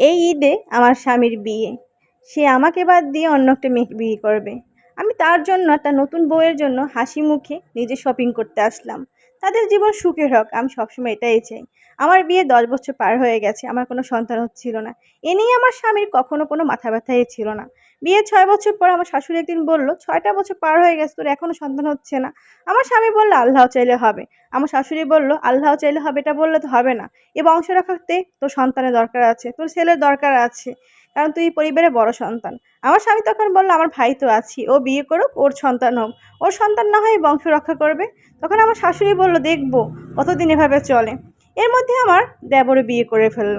এই ঈদে আমার স্বামীর বিয়ে। সে আমাকে বাদ দিয়ে অন্য একটা মেয়েকে বিয়ে করবে। আমি তার জন্য, তার নতুন বউয়ের জন্য হাসি মুখে নিজে শপিং করতে আসলাম। তাদের জীবন সুখের হোক, আমি সবসময় এটাই চাই। আমার বিয়ে দশ বছর পার হয়ে গেছে, আমার কোনো সন্তান হচ্ছিল না। এ নিয়ে আমার স্বামীর কখনো কোনো মাথা ব্যথাই ছিল না। বিয়ে ছয় বছর পর আমার শাশুড়ি একদিন বলল, ছয়টা বছর পার হয়ে গেছে, তোর এখনও সন্তান হচ্ছে না। আমার স্বামী বলল, আল্লাহ চাইলে হবে। আমার শাশুড়ি বলল, আল্লাহ চাইলে হবে, এটা বললে তো হবে না। এ বংশ রাখাতে তোর সন্তানের দরকার আছে, তোর ছেলের দরকার আছে, কারণ তুই পরিবারে বড় সন্তান। আমার স্বামী তখন বলল, আমার ভাই তো আছি, ও বিয়ে করুক, ওর সন্তান হোক। ওর সন্তান না হয় বংশ রক্ষা করবে? তখন আমার শাশুড়ি বলল, দেখব, কতদিন এভাবে চলে। এর মধ্যে আমার দেবরে বিয়ে করে ফেলল।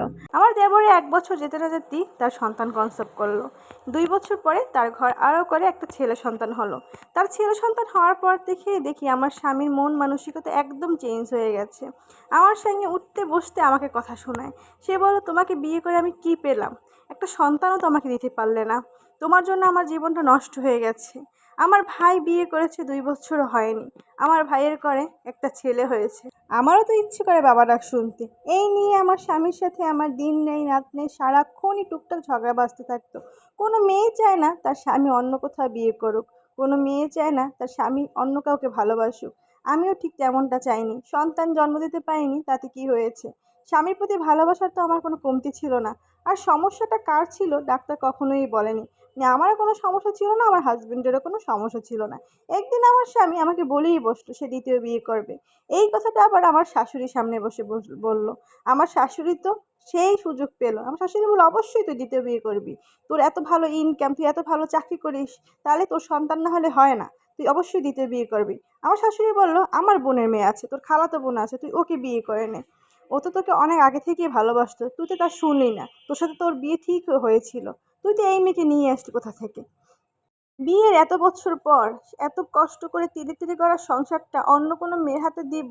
আমার দেবরে এক বছর যেতে না যেতেই তার সন্তান কনসেপ্ট করল। দুই বছর পরে তার ঘর আরও করে একটা ছেলে সন্তান হলো। তার ছেলে সন্তান হওয়ার পর থেকে দেখি আমার স্বামীর মন মানসিকতা একদম চেঞ্জ হয়ে গেছে। আমার সঙ্গে উঠতে বসতে আমাকে কথা শোনায়। সে বলো তোমাকে বিয়ে করে আমি কি পেলাম? একটা সন্তানও তো আমাকে দিতে পারলে না। তোমার জন্য আমার জীবনটা নষ্ট হয়ে গেছে। আমার ভাই বিয়ে করেছে দুই বছরও হয়নি। আমার ভাইয়ের করে একটা ছেলে হয়েছে। আমারও তো ইচ্ছে করে বাবা ডাক শুনতে। এই নিয়ে আমার স্বামীর সাথে আমার দিন নেই, রাত নেই, সারাক্ষণই টুকটাক ঝগড়া বাঁচতে থাকতো। কোনো মেয়ে চায় না তার স্বামী অন্য কোথাও বিয়ে করুক। কোনো মেয়ে চায় না তার স্বামী অন্য কাউকে ভালোবাসুক। আমিও ঠিক তেমনটা চাইনি। সন্তান জন্ম দিতে পারিনি, তাতে কি হয়েছে? স্বামীর প্রতি ভালোবাসার তো আমার কোনো কমতি ছিল না। আর সমস্যাটা কার ছিল, ডাক্তার কখনোই বলেনি। না, আমারও কোনো সমস্যা ছিল না, আমার হাজব্যান্ডেরও কোনো সমস্যা ছিল না। একদিন আমার স্বামী আমাকে বলেই বসল, সে দ্বিতীয় বিয়ে করবে। এই কথাটা আবার আমার শাশুড়ির সামনে বসে বলল। আমার শাশুড়ি তো সেই সুযোগ পেল। আমার শাশুড়ি বলল, অবশ্যই তুই দ্বিতীয় বিয়ে করবি। তোর এত ভালো ইনকাম তুই এত ভালো চাকরি করিস, তাহলে তোর সন্তান না হলে হয় না। তুই অবশ্যই দ্বিতীয় বিয়ে করবি। আমার শাশুড়ি বলল, আমার বোনের মেয়ে আছে, তোর খালাতো বোন আছে, তুই ওকে বিয়ে করে নে। ও তো তোকে অনেক আগে থেকেই ভালোবাসতো। তুই তো তা শুনলি না। তোর সাথে তোর বিয়ে ঠিক হয়েছিল। তুই এই মেয়েকে নিয়ে আসলি কোথা থেকে? বিয়ের এত বছর পর এত কষ্ট করে তিরে তিরে করা সংসারটা অন্য কোনো মেয়ের হাতে দিব,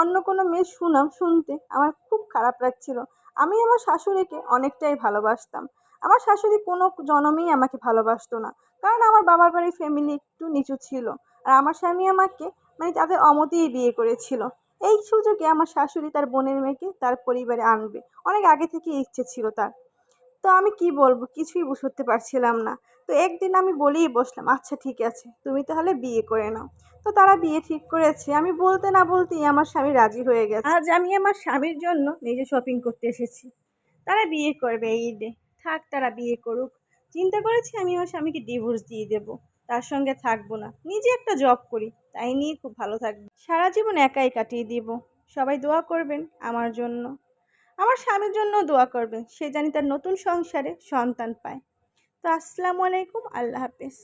অন্য কোনো মেয়ের সুনাম শুনতে আমার খুব খারাপ লাগছিল। আমি আমার শাশুড়িকে অনেকটাই ভালোবাসতাম। আমার শাশুড়ি কোনো জনমেই আমাকে ভালোবাসতো না, কারণ আমার বাবার বাড়ির ফ্যামিলি একটু নিচু ছিল আর আমার স্বামী আমাকে মানে তাদের অমতেই বিয়ে করেছিল। এই সুযোগে আমার শাশুড়ি তার বোনের মেয়েকে তার পরিবারে আনবে। অনেক আগে থেকে ইচ্ছে ছিল তার। তো আমি কি বলব? কিছুই বুঝতে পারছিলাম না। তো একদিন আমি বলেই বসলাম আচ্ছা ঠিক আছে, তুমি তাহলে বিয়ে করে নাও। তো তারা বিয়ে ঠিক করেছে। আমি বলতে না বলতেই আমার স্বামী রাজি হয়ে গেছে। আজ আমি আমার স্বামীর জন্য নিজে শপিং করতে এসেছি। তারা বিয়ে করবে এই ঈদে। থাক, তারা বিয়ে করুক। চিন্তা করেছি আমি আমার স্বামীকে ডিভোর্স দিয়ে দেব। তার সঙ্গে থাকব না। নিজে একটা জব করি, তাই নিয়ে খুব ভালো থাকবে। সারা জীবন একাই কাটিয়ে দিব। সবাই দোয়া করবেন আমার জন্য। আমার স্বামীর জন্য দোয়া করবেন। সে জানি তার নতুন সংসারে সন্তান পায়। তো আসসালামু আলাইকুম, আল্লাহ হাফেজ।